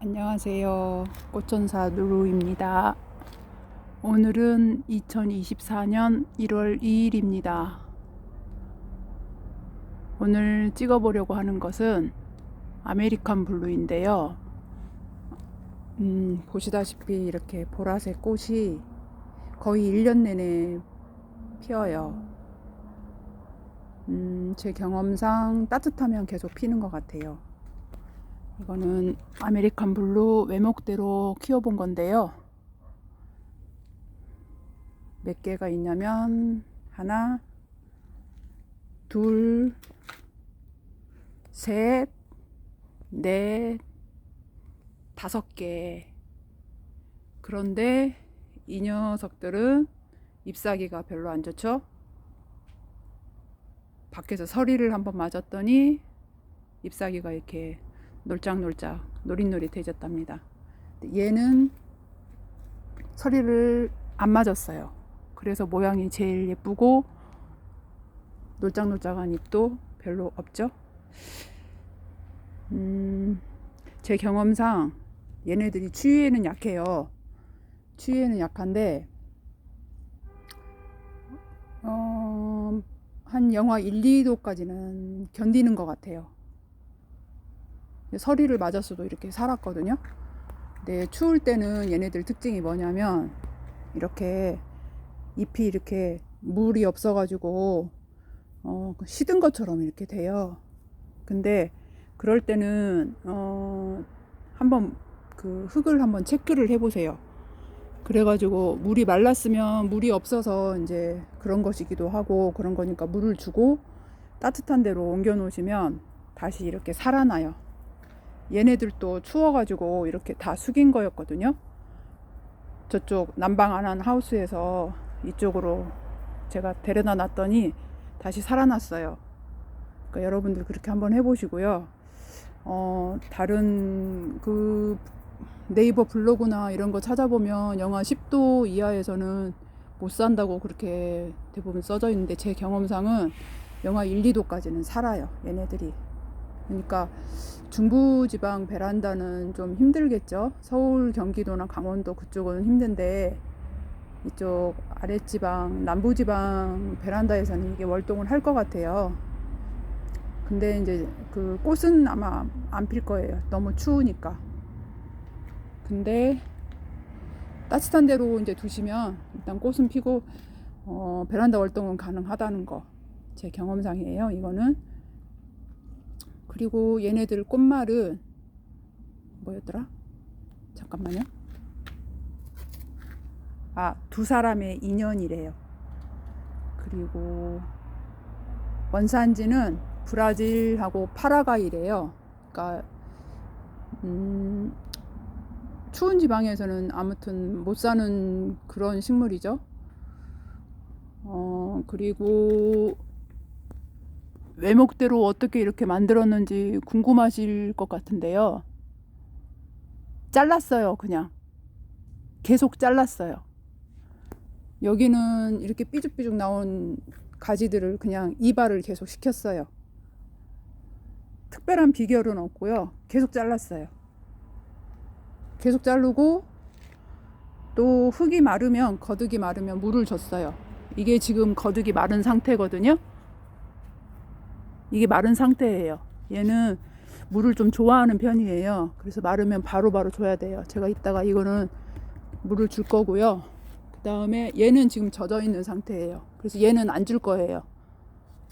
안녕하세요. 꽃전사 누루입니다. 오늘은 2024년 1월 2일입니다. 오늘 찍어보려고 하는 것은 아메리칸 블루인데요. 음, 보시다시피 이렇게 보라색 꽃이 거의 1년 내내 피어요. 음, 제 경험상 따뜻하면 계속 피는 것 같아요. 이거는 아메리칸 블루 외목대로 키워본 건데요. 몇 개가 있냐면 하나, 둘, 셋, 넷, 다섯 개. 그런데 이 녀석들은 잎사귀가 별로 안 좋죠? 밖에서 서리를 한번 맞았더니 잎사귀가 이렇게 놀짝놀짝 노릿노릿해졌답니다. 얘는 서리를 안 맞았어요. 그래서 모양이 제일 예쁘고 놀짝놀짝한 잎도 별로 없죠. 음, 제 경험상 얘네들이 추위에는 약해요. 추위에는 약한데 어, 한 영하 1, 2도까지는 견디는 것 같아요. 서리를 맞았어도 이렇게 살았거든요. 근데 추울 때는 얘네들 특징이 뭐냐면 이렇게 잎이 이렇게 물이 없어가지고 어, 시든 것처럼 이렇게 돼요. 근데 그럴 때는 어, 한번 그 흙을 한번 체크를 해보세요. 그래가지고 물이 말랐으면 물이 없어서 이제 그런 것이기도 하고 그런 거니까 물을 주고 따뜻한 데로 옮겨 놓으시면 다시 이렇게 살아나요. 얘네들도 추워가지고 이렇게 다 숙인 거였거든요. 저쪽 난방 안 한 하우스에서 이쪽으로 제가 데려다 놨더니 다시 살아났어요. 그러니까 여러분들 그렇게 한번 해보시고요. 어, 다른 그 네이버 블로그나 이런 거 찾아보면 영하 10도 이하에서는 못 산다고 그렇게 대부분 써져 있는데 제 경험상은 영하 1, 2도까지는 살아요. 얘네들이. 그러니까 중부지방 베란다는 좀 힘들겠죠. 서울, 경기도나 강원도 그쪽은 힘든데 이쪽 아랫지방, 남부지방 베란다에서는 이게 월동을 할 것 같아요. 근데 이제 그 꽃은 아마 안 필 거예요. 너무 추우니까. 근데 따뜻한 데로 이제 두시면 일단 꽃은 피고 어, 베란다 월동은 가능하다는 거 제 경험상이에요. 이거는 그리고 얘네들 꽃말은 뭐였더라? 잠깐만요. 아, 두 사람의 인연이래요. 그리고 원산지는 브라질하고 파라과이래요. 그러니까 음, 추운 지방에서는 아무튼 못 사는 그런 식물이죠. 어, 그리고 외목대로 어떻게 이렇게 만들었는지 궁금하실 것 같은데요. 잘랐어요, 그냥. 계속 잘랐어요. 여기는 이렇게 삐죽삐죽 나온 가지들을 그냥 이발을 계속 시켰어요. 특별한 비결은 없고요. 계속 잘랐어요. 계속 자르고 또 흙이 마르면 거득이 마르면 물을 줬어요. 이게 지금 거득이 마른 상태거든요. 이게 마른 상태예요. 얘는 물을 좀 좋아하는 편이에요. 그래서 마르면 바로바로 바로 줘야 돼요. 제가 이따가 이거는 물을 줄 거고요. 그 다음에 얘는 지금 젖어 있는 상태예요. 그래서 얘는 안 줄 거예요.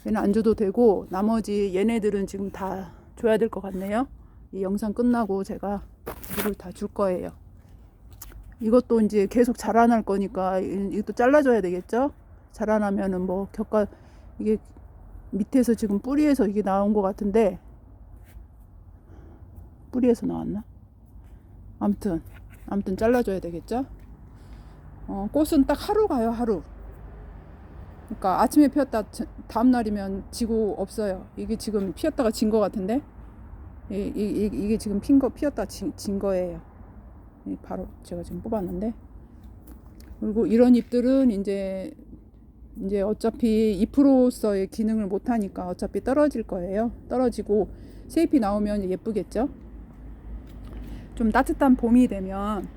얘는 안 줘도 되고 나머지 얘네들은 지금 다 줘야 될 것 같네요. 이 영상 끝나고 제가 물을 다 줄 거예요. 이것도 이제 계속 자라날 거니까 이것도 잘라줘야 되겠죠? 자라나면은 뭐 격가 이게 밑에서 지금 뿌리에서 이게 나온 것 같은데 뿌리에서 나왔나? 아무튼 아무튼 잘라줘야 되겠죠? 어, 꽃은 딱 하루 가요 하루. 그러니까 아침에 피었다 다음 날이면 지고 없어요. 이게 지금 피었다가 진 것 같은데 이, 이, 이, 게 지금 핀 거 피었다 진, 진 거예요. 바로 제가 지금 뽑았는데 그리고 이런 잎들은 이제 이제 어차피 잎으로서의 기능을 못 하니까 어차피 떨어질 거예요. 떨어지고 새 잎이 나오면 예쁘겠죠. 좀 따뜻한 봄이 되면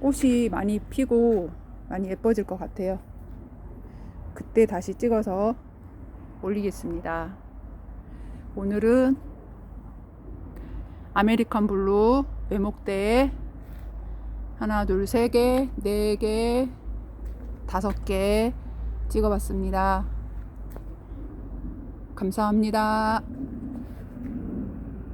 꽃이 많이 피고 많이 예뻐질 것 같아요. 그때 다시 찍어서 올리겠습니다. 오늘은 아메리칸 블루 외목대에 하나, 둘, 세 개, 네 개, 다섯 개 찍어봤습니다. 감사합니다.